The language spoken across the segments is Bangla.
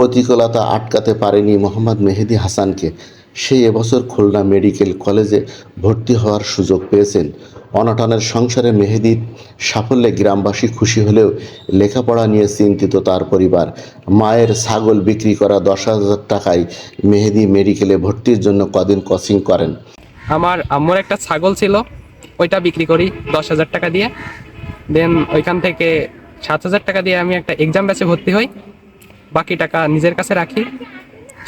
প্রতিকূলতা আটকাতে পারেনি মোহাম্মদ মেহেদি হাসানকে। সেই এবছর খুলনা মেডিকেল কলেজে ভর্তি হওয়ার সুযোগ পেয়েছেন। অনটনের সংসারে মেহেদির সাফল্যে গ্রামবাসী খুশি হলেও লেখাপড়া নিয়ে চিন্তিত তার পরিবার। মায়ের ছাগল বিক্রি করা দশ হাজার টাকায় মেহেদি মেডিকেলে ভর্তির জন্য কদিন কোচিং করেন। আমার আম্মুর একটা ছাগল ছিল, ওইটা বিক্রি করি দশ হাজার টাকা দিয়ে। দেন ওইখান থেকে সাত হাজার টাকা দিয়ে আমি একটা এক্সাম ব্যাচে ভর্তি হই। বাকি টাকা নিজের কাছে রাখি,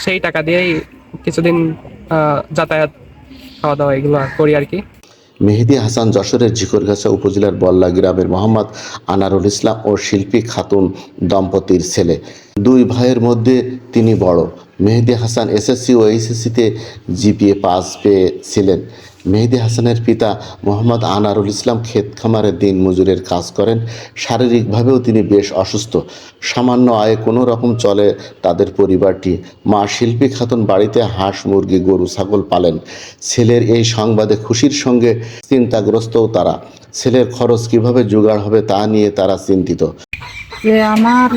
সেই টাকা দিয়েই কিছুদিন যাতায়াত খাওয়া দাওয়া এগুলো করি আর কি। মেহেদি হাসান যশোরের ঝিকরগাছা উপজেলার বল্লা গ্রামের মোহাম্মদ আনারুল ইসলাম ও শিল্পী খাতুন দম্পতির ছেলে। দুই ভাইয়ের মধ্যে তিনি বড়। মেহেদি হাসান এসএসসি ও এইচএসসিতে জিপিএ পাস পেয়েছিলেন। মেহেদি হাসানের পিতা মোহাম্মদ আনারুল ইসলাম ক্ষেত খামারে দিন মজুরের কাজ করেন। শারীরিকভাবেও তিনি বেশ অসুস্থ। সামান্য আয়ে কোনো রকম চলে তাদের পরিবারটি। মা শিল্পী খাতুন বাড়িতে হাঁস, মুরগি, গরু, ছাগল পালেন। ছেলের এই সংবাদে খুশির সঙ্গে চিন্তাগ্রস্তও তারা। ছেলের খরচ কীভাবে জোগাড় হবে তা নিয়ে তারা চিন্তিত। যে আমার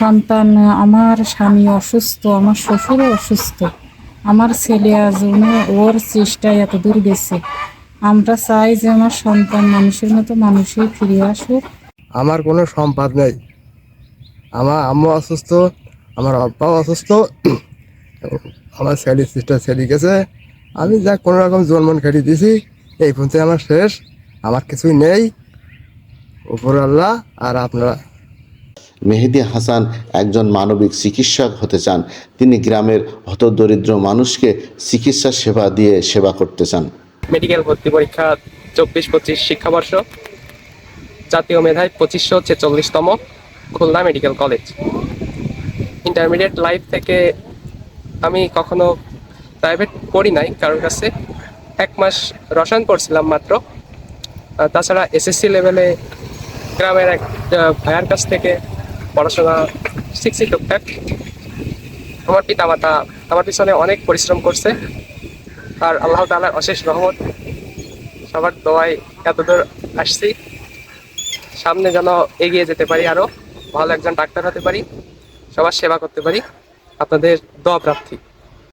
সন্তান, আমার স্বামী অসুস্থ, আমার শ্বশুরও অসুস্থ। আমার ছেলে আজ উনি- ওর চেষ্টায় এত দূর গেছে। আমরা চাই যে আমার সন্তান মানুষের মতো মানুষই ফিরে আসুক। আমার কোনো সম্পদ নেই। আমার আম্মু অসুস্থ, আমার আব্বাও অসুস্থ। আমার ছেলে সিস্টার ছেলে গেছে। আমি যা কোনো রকম জন্মন খেটে দিয়েছি এই পর্যন্ত আমার শেষ। আমার কিছুই নেই। উপর আল্লাহ আর আপনারা মেহেদি হাসান একজন মানবিক চিকিৎসক হতে চান। তিনি গ্রামের হতদরিদ্র মানুষকে চিকিৎসা সেবা দিয়ে সেবা করতে চান। মেডিকেল ভর্তি পরীক্ষা চব্বিশ, পঁচিশ শিক্ষাবর্ষ। জাতীয় মেধায় পঁচিশশো ছেচল্লিশতম Khulna medical college. Intermediate life থেকে আমি কখনো প্রাইভেট পড়ি নাই কারোর কাছে। এক মাস রসায়ন পড়ছিলাম মাত্র। তাছাড়া এসএসসি লেভেলে গ্রামের এক ভাইয়ার কাছ থেকে পড়াশোনা শিখছি টুকটাক। আমার পিতা মাতা আমার পিছনে অনেক পরিশ্রম করছে। আর আল্লাহ তালার অশেষ রহমত, সবার দোয়ায় এতদূর আসছি। সামনে যেন এগিয়ে যেতে পারি আরও ভালো একজন ডাক্তার হতে পারি, সবার সেবা করতে পারি। আপনাদের দোয়া প্রার্থী।